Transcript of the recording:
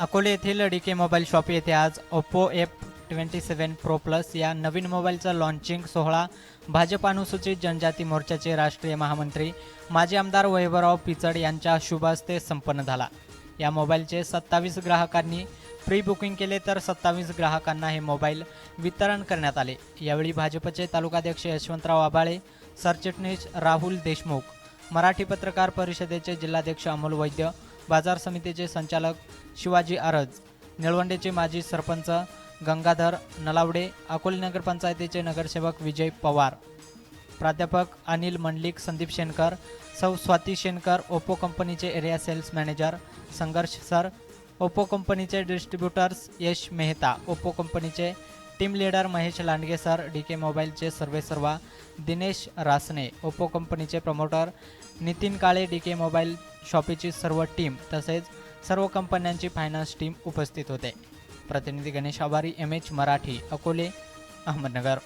अकोले येथील D K mobile shop येथे आज Oppo F twenty seven pro plus या नवीन मोबाईलचा लॉन्चिंग सोहळा भाजप अनुसूचित जनजाती मोर्चाचे राष्ट्रीय महामंत्री माजी आमदार वैभवराव पिचड यांच्या शुभ हस्ते संपन्न झाला. या मोबाईलचे सत्तावीस ग्राहकांनी प्री बुकिंग केले तर सत्तावीस ग्राहकांना हे मोबाईल वितरण करण्यात आले. यावेळी भाजपचे तालुकाध्यक्ष यशवंतराव आबाळे सरचिटणीस राहुल देशमुख मराठी पत्रकार परिषदेचे जिल्हाध्यक्ष अमोल वैद्य बाजार समितीचे संचालक शिवाजी आरज निळवंडेचे माजी सरपंच गंगाधर नलावडे अकोले नगरपंचायतीचे नगरसेवक विजय पवार प्राध्यापक अनिल मंडलिक संदीप शेनकर सौ स्वाती शेनकर ओप्पो कंपनीचे area sales manager Sangharsh sir Oppo कंपनीचे डिस्ट्रीब्युटर्स यश मेहता ओप्पो कंपनीचे team leader Mahesh Landge sir D K मोबाईलचे सर्वे सर्वा दिनेश रासने ओप्पो कंपनीचे promoter Nitin Kale D K mobile शॉपीची सर्व टीम तसेच सर्व कंपन्यांची फायनान्स टीम उपस्थित होते. प्रतिनिधी गणेश आभारी एम एच मराठी अकोले अहमदनगर.